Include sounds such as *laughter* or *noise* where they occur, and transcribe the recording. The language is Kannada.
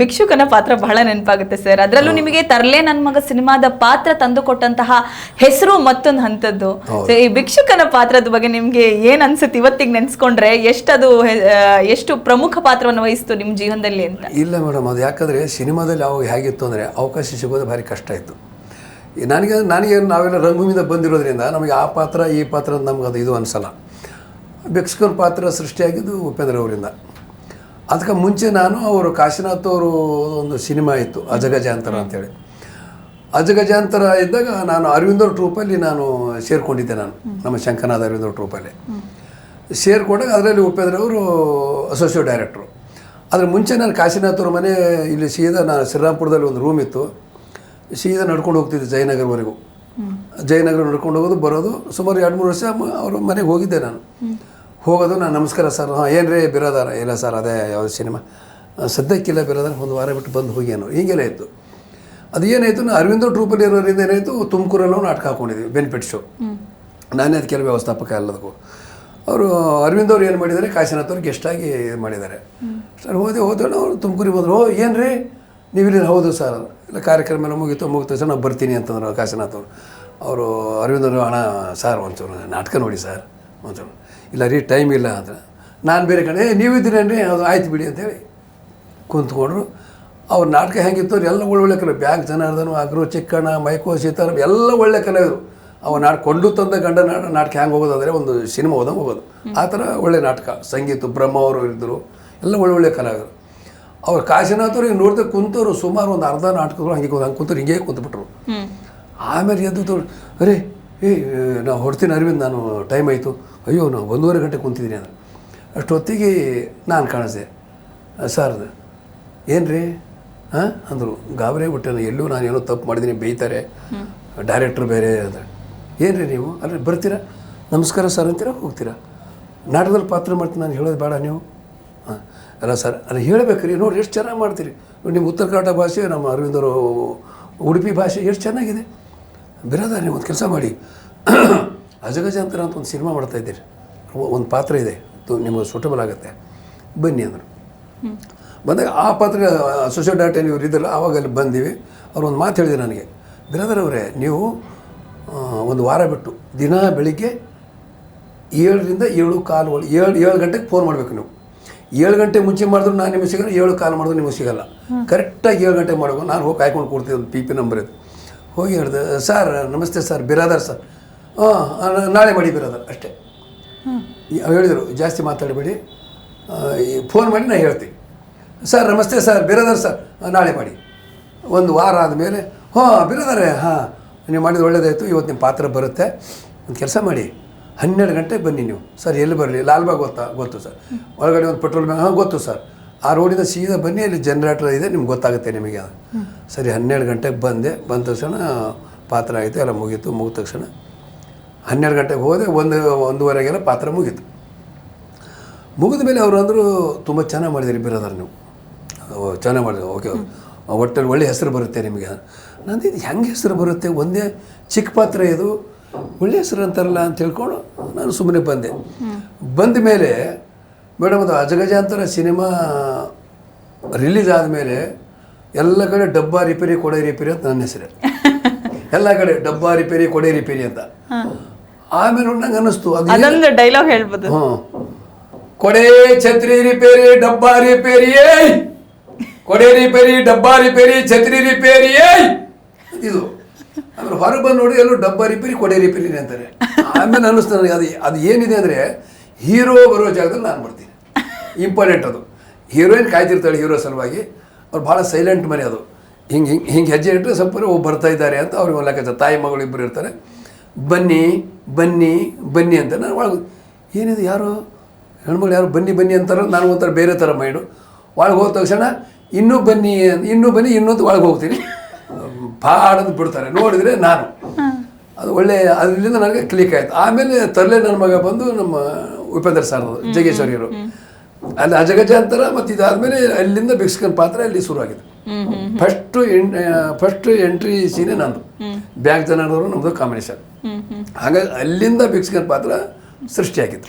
ಭಿಕ್ಷುಕನ ಪಾತ್ರ ಬಹಳ ನೆನಪಾಗುತ್ತೆ ಸರ್. ಅದರಲ್ಲೂ ನಿಮಗೆ ತರಲೆ ನನ್ನ ಮಗ ಸಿನಿಮಾದ ಪಾತ್ರ ತಂದುಕೊಟ್ಟಂತಹ ಹೆಸರು ಮತ್ತೊಂದು ಹಂತದ್ದು. ಈ ಭಿಕ್ಷುಕನ ಪಾತ್ರದ ಬಗ್ಗೆ ನಿಮ್ಗೆ ಏನ್ ಅನ್ಸುತ್ತೆ? ಇವತ್ತಿಗೆ ನೆನ್ಸ್ಕೊಂಡ್ರೆ ಎಷ್ಟದು ಎಷ್ಟು ಪ್ರಮುಖ ಪಾತ್ರವನ್ನು ವಹಿಸ್ತು ನಿಮ್ ಜೀವನದಲ್ಲಿ ಅಂತ? ಇಲ್ಲ ಮೇಡಮ್ ಅದು ಯಾಕಂದ್ರೆ ಸಿನಿಮಾದಲ್ಲಿ ಅವಾಗ ಹೇಗಿತ್ತು ಅಂದ್ರೆ ಅವಕಾಶ ಸಿಗೋದು ಭಾರಿ ಕಷ್ಟ ಇತ್ತು. ನನಗೆ ನನಗೆ ನಾವೆಲ್ಲ ರಂಗಭೂಮಿಯಿಂದ ಬಂದಿರೋದ್ರಿಂದ ನಮಗೆ ಆ ಪಾತ್ರ ಈ ಪಾತ್ರ ನಮ್ಗೆ ಅದು ಇದು ಅನ್ಸಲ್ಲ. ಭಿಕ್ಷುಕನ ಪಾತ್ರ ಸೃಷ್ಟಿಯಾಗಿದ್ದು ಉಪೇಂದ್ರ ಅವರಿಂದ. ಅದಕ್ಕೆ ಮುಂಚೆ ನಾನು ಅವರು ಕಾಶಿನಾಥ್ ಅವರು ಒಂದು ಸಿನಿಮಾ ಇತ್ತು ಅಜಗಜಾಂತರ ಅಂತೇಳಿ. ಅಜಗಜಾಂತರ ಇದ್ದಾಗ ನಾನು ಅರವಿಂದರ ಟ್ರೂಪಲ್ಲಿ ನಾನು ಸೇರಿಕೊಂಡಿದ್ದೆ ನಾನು ನಮ್ಮ ಶಂಕರನಾಥ ಅರವಿಂದ ಟ್ರೂಪಲ್ಲಿ. ಸೇರಿಕೊಂಡಾಗ ಅದರಲ್ಲಿ ಉಪೇಂದ್ರ ಅವರು ಅಸೋಸಿಯೇಟ್ ಡೈರೆಕ್ಟ್ರು ಅದ್ರ ಮುಂಚೆ ನಾನು ಕಾಶಿನಾಥ್ ಅವ್ರ ಮನೆ ಇಲ್ಲಿ ಸೀದಾ ನಾನು ಶ್ರೀರಾಮ್ಪುರದಲ್ಲಿ ಒಂದು ರೂಮ್ ಇತ್ತು. ಸೀದಾ ನಡ್ಕೊಂಡು ಹೋಗ್ತಿದ್ದೆ ಜಯನಗರವರೆಗೂ. ಜಯನಗರ ನಡ್ಕೊಂಡು ಹೋಗೋದು ಬರೋದು ಸುಮಾರು ಎರಡು ಮೂರು ವರ್ಷ ಅವರ ಮನೆಗೆ ಹೋಗಿದ್ದೆ ನಾನು. ಹೋಗೋದು ನಾನು ನಮಸ್ಕಾರ ಸರ್. ಹಾಂ ಏನು ರೀ ಬಿರೋದಾರ ಇಲ್ಲ ಸರ್ ಅದೇ ಯಾವುದೇ ಸಿನಿಮಾ. ಸದ್ಯಕ್ಕಿಲ್ಲ ಬಿರೋದಾರ ಒಂದು ವಾರ ಬಿಟ್ಟು ಬಂದು ಹೋಗಿ ಅನ್ನೋ ಹೀಗೆಲ್ಲ ಇತ್ತು. ಅದು ಏನಾಯಿತು ನಾ ಅರವಿಂದ ಟ್ರೂಪಲ್ಲಿ ಇರೋರಿಂದ ಏನಾಯಿತು ತುಮಕೂರಲ್ಲೂ ನಾವು ನಾಟಕ ಹಾಕ್ಕೊಂಡಿದ್ವಿ ಬೆನಿಫಿಟ್ ಶೋ ನಾನೇ ಅದಕ್ಕೆಲ್ಲ ಕೆಲವು ವ್ಯವಸ್ಥಾಪಕ ಎಲ್ಲದಕ್ಕೂ. ಅವರು ಅರವಿಂದ್ ಅವ್ರು ಏನು ಮಾಡಿದ್ದಾರೆ ಕಾಶಿನಾಥ್ ಅವ್ರು ಗೆಸ್ಟಾಗಿ ಇದು ಮಾಡಿದ್ದಾರೆ. ಸರ್ ಹೋದೆ ಹೋದೋಣ ಅವ್ರು ತುಮಕೂರಿಗೆ ಬಂದರು ಓ ಏನು ರೀ ನೀವು ಇಲ್ಲಿ ಹೌದು ಸರ್. ಇಲ್ಲ ಕಾರ್ಯಕ್ರಮ ಎಲ್ಲ ಮುಗಿತು ಮುಗಿತು ಸರ್ ನಾವು ಬರ್ತೀನಿ ಅಂತಂದ್ರು ಕಾಶಿನಾಥ್ ಅವರು. ಅವರು ಅರವಿಂದ್ ಅವರು ಹಣ ಸರ್ ಒಂಚೂರು ನಾಟಕ ನೋಡಿ ಸರ್. ಒಂಚೂರು. ಇಲ್ಲ ರೀ ಟೈಮ್ ಇಲ್ಲ ಅಂದ್ರೆ ನಾನು ಬೇರೆ ಕಡೆ ಏ ನೀವಿದ್ದೀರೇನ್ರಿ ಅದು ಆಯ್ತು ಬಿಡಿ ಅಂತೇಳಿ ಕುಂತ್ಕೊಂಡ್ರು. ಅವ್ರ ನಾಟಕ ಹೆಂಗಿತ್ತು ಅವ್ರು ಎಲ್ಲ ಒಳ್ಳೊಳ್ಳೆ ಕಲೆ. ಬ್ಯಾಂಕ್ ಜನಾರ್ದನು ಅಗ್ರು ಚಿಕ್ಕಣ್ಣ ಮೈಕೋ ಸೀತಾರ ಎಲ್ಲ ಒಳ್ಳೆ ಕಲಾವಿದರು ಅವ ನಾಟಕ ಕೊಂಡು ತಂದ ಗಂಡ ನಾಟ ನಾಟಕ ಹೆಂಗೆ ಹೋಗೋದಂದರೆ ಒಂದು ಸಿನಿಮಾ ಹೋದಂಗೆ ಹೋಗೋದು. ಆ ಥರ ಒಳ್ಳೆ ನಾಟಕ. ಸಂಗೀತ ಬ್ರಹ್ಮ ಅವರು ಇದ್ದರು ಎಲ್ಲ ಒಳ್ಳೊಳ್ಳೆ ಕಲಾವಿದರು. ಅವ್ರು ಕಾಶಿನಾಥವ್ರು ನೋಡಿದೆ ಕುಂತವ್ರು ಸುಮಾರು ಒಂದು ಅರ್ಧ ನಾಟಕಗಳು ಹಂಗೆ ಹಂಗೆ ಕುಂತವ್ರು ಹಿಂಗೆ ಕುಂತ್ಬಿಟ್ರು. ಆಮೇಲೆ ಎದ್ದು ಅರೇ ಏ ನಾವು ಹೊಡ್ತೀನಿ ಅರವಿಂದ್ ನಾನು ಟೈಮ್ ಆಯಿತು. ಅಯ್ಯೋ ನಾವು ಒಂದೂವರೆ ಗಂಟೆ ಕುಂತಿದ್ದೀನಿ ಅಂದ್ರೆ ಅಷ್ಟೊತ್ತಿಗೆ ನಾನು ಕಾಣಿಸ್ದೆ ಸರ್ ಏನು ರೀ ಹಾಂ ಅಂದರು. ಗಾಬರಿ ಬಿಟ್ಟೆ ಎಲ್ಲೂ ನಾನು ಏನೋ ತಪ್ಪು ಮಾಡಿದ್ದೀನಿ ಬೇಯ್ತಾರೆ. ಡೈರೆಕ್ಟ್ರ್ ಬೇರೆ ಅಂದರೆ ಏನು ರೀ ನೀವು? ಅಲ್ಲಿ ಬರ್ತೀರಾ? ನಮಸ್ಕಾರ ಸರ್ ಅಂತೀರಾ ಹೋಗ್ತೀರಾ? ನಾಟಕದಲ್ಲಿ ಪಾತ್ರ ಮಾಡ್ತೀನಿ ನಾನು ಹೇಳೋದು ಬೇಡ ನೀವು. ಹಾಂ ಅಲ್ಲ ಸರ್ ಅದು ಹೇಳಬೇಕ್ರಿ. ನೋಡಿ ಎಷ್ಟು ಚೆನ್ನಾಗಿ ಮಾಡ್ತೀರಿ. ನಿಮ್ಮ ಉತ್ತರ ಕನ್ನಡ ಭಾಷೆ ನಮ್ಮ ಅರವಿಂದರು ಉಡುಪಿ ಭಾಷೆ ಎಷ್ಟು ಚೆನ್ನಾಗಿದೆ. ಬಿರಾದ ನೀವು ಒಂದು ಕೆಲಸ ಮಾಡಿ? ಅಜಗಜಾಂತರ ಅಂತ ಒಂದು ಸಿನಿಮಾ ಮಾಡ್ತಾ ಇದ್ದೀರಿ. ಒಂದು ಪಾತ್ರ ಇದೆ. ನಿಮಗೆ ಸೂಟಬಲ್ ಆಗುತ್ತೆ. ಬನ್ನಿ ಅಂದರು. ಬಂದಾಗ ಆ ಪಾತ್ರ ಅಸೋಸಿಯೇಟ್ ಡಾಕ್ಟರ್ ಇವ್ರು ಇದ್ದಲ್ಲ ಆವಾಗ ಅಲ್ಲಿ ಬಂದೀವಿ. ಅವ್ರು ಒಂದು ಮಾತು ಹೇಳಿದೆ ನನಗೆ. ಬಿರಾದರ್ ಅವರೇ ನೀವು ಒಂದು ವಾರ ಬಿಟ್ಟು ದಿನ ಬೆಳಿಗ್ಗೆ ಏಳರಿಂದ ಏಳು ಕಾಲು ಒಳ ಏಳು ಏಳು ಗಂಟೆಗೆ ಫೋನ್ ಮಾಡಬೇಕು ನೀವು. ಏಳು ಗಂಟೆ ಮುಂಚೆ ಮಾಡಿದ್ರು ನಾನು ನಿಮಗೆ ಸಿಗಲ್ಲ ಏಳು ಕಾಲು ಮಾಡಿದ್ರು ನಿಮಗೆ ಸಿಗಲ್ಲ. ಕರೆಕ್ಟಾಗಿ ಏಳು ಗಂಟೆ ಮಾಡಬೇಕು. ನಾನು ಹೋಗಿ ಕಾಯ್ಕೊಂಡು ಕೊಡ್ತೀನಿ ಒಂದು ಪಿ ಪಿ ನಂಬರ್ ಇದು ಹೋಗಿ ಹೇಳಿದೆ ಸರ್ ನಮಸ್ತೆ ಸರ್ ಬಿರಾದರ್ ಸರ್. ಹಾಂ ನಾಳೆ ಮಾಡಿ ಬಿರಾದರ್ ಅಷ್ಟೇ. ಹೇಳಿದರು ಜಾಸ್ತಿ ಮಾತಾಡಬೇಡಿ ಫೋನ್ ಮಾಡಿ ನಾನು ಹೇಳ್ತೀನಿ. ಸರ್ ನಮಸ್ತೆ ಸರ್ ಬಿರಾದರ್ ಸರ್ ನಾಳೆ ಮಾಡಿ. ಒಂದು ವಾರ ಆದಮೇಲೆ ಹಾಂ ಬಿರಾದರೆ ಹಾಂ ನೀವು ಮಾಡಿದ ಒಳ್ಳೇದಾಯಿತು ಇವತ್ತು ನಿಮ್ಮ ಪಾತ್ರ ಬರುತ್ತೆ ಒಂದು ಕೆಲಸ ಮಾಡಿ ಹನ್ನೆರಡು ಗಂಟೆಗೆ ಬನ್ನಿ ನೀವು. ಸರ್ ಎಲ್ಲಿ ಬರಲಿ? ಲಾಲ್ಬಾಗ್ ಗೊತ್ತಾ? ಗೊತ್ತು ಸರ್. ಒಳಗಡೆ ಒಂದು ಪೆಟ್ರೋಲ್ ಬ್ಯಾಂಕ್ ಹಾಂ ಗೊತ್ತು ಸರ್. ಆ ರೋಡಿಂದ ಸೀದಾ ಬನ್ನಿ ಅಲ್ಲಿ ಜನ್ರೇಟರ್ ಇದೆ ನಿಮ್ಗೆ ಗೊತ್ತಾಗುತ್ತೆ ನಿಮಗೆ ಅದು. ಸರಿ ಹನ್ನೆರಡು ಗಂಟೆಗೆ ಬಂದೆ ಬಂದ ತಕ್ಷಣ ಪಾತ್ರ ಆಯಿತು ಎಲ್ಲ ಮುಗೀತು ಮುಗಿದ ತಕ್ಷಣ ಹನ್ನೆರಡು ಗಂಟೆಗೆ ಹೋದೆ ಒಂದು ಒಂದೂವರೆಗೆಲ್ಲ ಪಾತ್ರ ಮುಗೀತು. ಮುಗಿದ ಮೇಲೆ ಅವರು ಅಂದರು ತುಂಬ ಚೆನ್ನಾಗಿ ಮಾಡಿದಿರಿ ಬಿರೋದಾರ ನೀವು. ಚೆನ್ನಾಗಿ ಮಾಡಿದ್ರು ಓಕೆ ಒಟ್ಟಲ್ಲಿ ಒಳ್ಳೆ ಹೆಸರು ಬರುತ್ತೆ ನಿಮಗೆ. ನಂದು ಇದು ಹೆಂಗೆ ಹೆಸರು ಬರುತ್ತೆ? ಒಂದೇ ಚಿಕ್ಕ ಪಾತ್ರ ಇದು. ಒಳ್ಳೆ ಹೆಸರು ಅಂತಾರಲ್ಲ ಅಂತ ಹೇಳ್ಕೊಂಡು ನಾನು ಸುಮ್ಮನೆ ಬಂದೆ. ಬಂದ ಮೇಲೆ ಮೇಡಮ್ ಅದು ಅಜಗಜಾಂತರ ಸಿನಿಮಾ ರಿಲೀಸ್ ಆದಮೇಲೆ ಎಲ್ಲ ಕಡೆ ಡಬ್ಬಾ ರಿಪೇರಿ ಕೊಡೆ ರಿಪೇರಿ ಅಂತ ನನ್ನ ಹೆಸರು. *laughs* ಎಲ್ಲ ಕಡೆ ಡಬ್ಬಾ ರಿಪೇರಿ ಕೊಡೆ ರಿಪೇರಿ ಅಂತ. ಆಮೇಲೆ ನಂಗೆ ಅನ್ನಿಸ್ತು ಅದೊಂದು ಡೈಲಾಗ್ ಹೇಳ್ಬೋದು. ಹ್ಞೂ ಕೊಡೆ ಛತ್ರಿ ರಿಪೇರಿ ಡಬ್ಬಾ ರಿಪೇರಿ ಕೊಡೆ ರಿಪೇರಿ ಡಬ್ಬಾ ರಿಪೇರಿ ಛತ್ರಿ ರಿಪೇರಿ ಇದು. ಆಮೇಲೆ ಹೊರಗೆ ಬಂದು ನೋಡಿ ಎಲ್ಲರೂ ಡಬ್ಬಾ ರಿಪೇರಿ ಕೊಡೆ ರಿಪೇರಿ ಅಂತಾರೆ. ಆಮೇಲೆ ಅನ್ನಿಸ್ತು ನನಗೆ ಅದು ಅದು ಏನಿದೆ ಅಂದರೆ ಹೀರೋ ಬರೋ ಜಾಗದಲ್ಲಿ ನಾನು ಬರ್ತೀನಿ. ಇಂಪಾರ್ಟೆಂಟ್ ಅದು. ಹೀರೋಯಿನ್ ಕಾಯ್ತಿರ್ತಾಳೆ ಹೀರೋ ಸಲುವಾಗಿ ಅವ್ರು ಭಾಳ ಸೈಲೆಂಟ್ ಮನೆ ಅದು. ಹಿಂಗೆ ಹಿಂಗೆ ಹಿಂಗೆ ಹೆಜ್ಜೆ ಇಟ್ಟರೆ ಸ್ವಲ್ಪ ಒಬ್ಬ ಬರ್ತಾ ಇದ್ದಾರೆ ಅಂತ ಅವ್ರಿಗೆ ಒಂದು ಲೆಕ್ಕ ತಾಯಿ ಮಗಳು ಇಬ್ಬರು ಇರ್ತಾರೆ. ಬನ್ನಿ ಬನ್ನಿ ಬನ್ನಿ ಅಂತ ನಾನು ಒಳಗೆ ಏನಿದೆ ಯಾರು? ಹೆಣ್ಮಗಳು ಯಾರು? ಬನ್ನಿ ಬನ್ನಿ ಅಂತಾರೆ ನಾನು ಒಂಥರ ಬೇರೆ ಥರ ಮೈಂಡು ಒಳಗೆ ಹೋದ ತಕ್ಷಣ ಇನ್ನೂ ಬನ್ನಿ ಇನ್ನೂ ಬನ್ನಿ ಇನ್ನೊಂದು ಒಳಗೆ ಹೋಗ್ತೀನಿ. ಪಾಡಂದು ಬಿಡ್ತಾರೆ. ನೋಡಿದರೆ ನಾನು. ಅದು ಒಳ್ಳೆ ಅದರಿಂದ ನನಗೆ ಕ್ಲಿಕ್ ಆಯಿತು. ಆಮೇಲೆ ತರಲೆ ನನ್ನ ಮಗ ಬಂದು ನಮ್ಮ ಉಪೇಂದ್ರ ಸರ್ ಜಗೇಶ್ವರಿಯವರು ಅಲ್ಲಿ ಅಜಗಜಾಂತರ ಮತ್ತು ಇದಾದಮೇಲೆ ಅಲ್ಲಿಂದ ಭಿಕ್ಷಕನ ಪಾತ್ರ ಅಲ್ಲಿ ಶುರುವಾಗಿದೆ. ಫಸ್ಟು ಎನ್ ಫಸ್ಟ್ ಎಂಟ್ರಿ ಸೀನೆ ನಂದು. ಬ್ಯಾಂಕ್ ಜನರವರು ನಮ್ಮದು ಕಾಂಬಿನೇಷನ್ ಹಾಗಾಗಿ ಅಲ್ಲಿಂದ ಭಿಕ್ಷಕನ ಪಾತ್ರ ಸೃಷ್ಟಿಯಾಗಿತ್ತು.